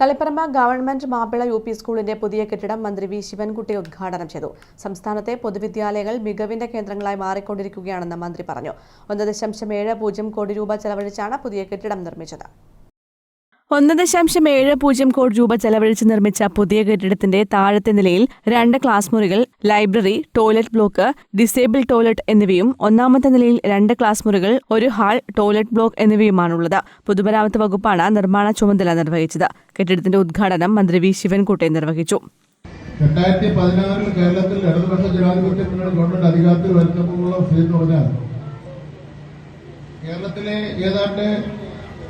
Taliparamba government Mappila U P സ്കൂളിന്റെ പുതിയ കെട്ടിടം മന്ത്രി വി ശിവൻകുട്ടി ഉദ്ഘാടനം ചെയ്തു. സംസ്ഥാനത്തെ പൊതുവിദ്യാലയങ്ങൾ മികവിന്റെ കേന്ദ്രങ്ങളായി മാറിക്കൊണ്ടിരിക്കുകയാണെന്ന് മന്ത്രി പറഞ്ഞു. ഒന്ന് ദശാംശം ഏഴ് പൂജ്യം കോടി രൂപ ചെലവഴിച്ചാണ് പുതിയ കെട്ടിടം നിർമ്മിച്ചത്. ഒന്ന് ദശാംശം ഏഴ് പൂജ്യം കോടി രൂപ ചെലവഴിച്ച് നിർമ്മിച്ച പുതിയ കെട്ടിടത്തിന്റെ താഴത്തെ നിലയിൽ രണ്ട് ക്ലാസ് മുറികൾ library toilet block disable toilet എന്നിവയും ഒന്നാമത്തെ നിലയിൽ രണ്ട് ക്ലാസ് മുറികൾ ഒരു ഹാൾ ടോയ്ലറ്റ് ബ്ലോക്ക് എന്നിവയുമാണുള്ളത്. പൊതുമരാമത്ത് വകുപ്പാണ് നിർമ്മാണ ചുമതല നിർവഹിച്ചത്. കെട്ടിടത്തിന്റെ ഉദ്ഘാടനം മന്ത്രി വി ശിവൻകുട്ടി നിർവഹിച്ചു. രണ്ടായിരത്തി പതിനാറിൽ കേരളത്തിൽ ഇടതുപക്ഷ ജനാധിപത്യ ഗവൺമെന്റ് അധികാരത്തിൽ വരുന്നപ്പോഴുള്ള കേരളത്തിലെ ഏതാണ്ട്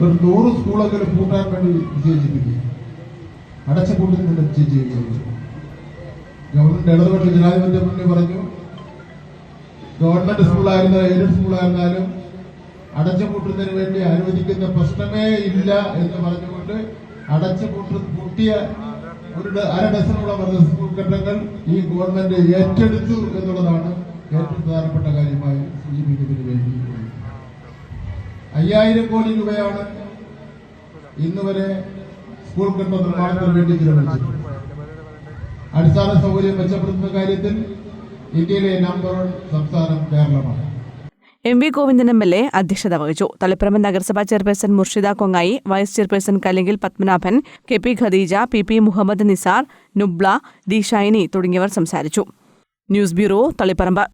ഒരു നൂറ് സ്കൂളെങ്കിലും പൂട്ടാൻ വേണ്ടി വിജയിച്ചിരിക്കുക അടച്ച കൂട്ടിൽ നിന്ന് നിശ്ചയിച്ചിരിക്കുകയും ഗവൺമെന്റ് ഇടതുപക്ഷ ജനാധിപത്യ മുന്നേ പറഞ്ഞു ഗവൺമെന്റ് സ്കൂളായിരുന്നാലും എയ്ഡഡ് സ്കൂളായിരുന്നാലും അടച്ചു പൂട്ടുന്നതിന് വേണ്ടി അനുവദിക്കുന്ന പ്രശ്നമേ ഇല്ല എന്ന് പറഞ്ഞുകൊണ്ട് അടച്ചു അടച്ചുപൂട്ട് പൂട്ടിയ ഒരു അര ഡസനോളം സ്കൂൾ കെട്ടിടങ്ങൾ ഈ ഗവൺമെന്റ് ഏറ്റെടുത്തു എന്നുള്ളതാണ് ഏറ്റവും പ്രധാനപ്പെട്ട കാര്യമായി സൂചിപ്പിക്കുന്നതിന് വേണ്ടി അയ്യായിരം കോടി രൂപയാണ് ഇന്ന് വരെ സ്കൂൾ കെട്ടിട നിർമ്മാണത്തിന് വേണ്ടി ചിലവഴിച്ചത്. അടിസ്ഥാന സൗകര്യം മെച്ചപ്പെടുത്തുന്ന കാര്യത്തിൽ ഇന്ത്യയിലെ നമ്പർ വൺ സംസ്ഥാനം കേരളമാണ്. M V Govindan M L A അധ്യക്ഷത വഹിച്ചു. തളിപ്പറമ്പ് നഗരസഭാ chairperson Murshida Kongayi vice chairperson കല്ലെങ്കിൽ Padmanabhan K P Khadeeja P P Muhammad Nisar Nubla D Shyni തുടങ്ങിയവർ സംസാരിച്ചു. News bureau Taliparamba.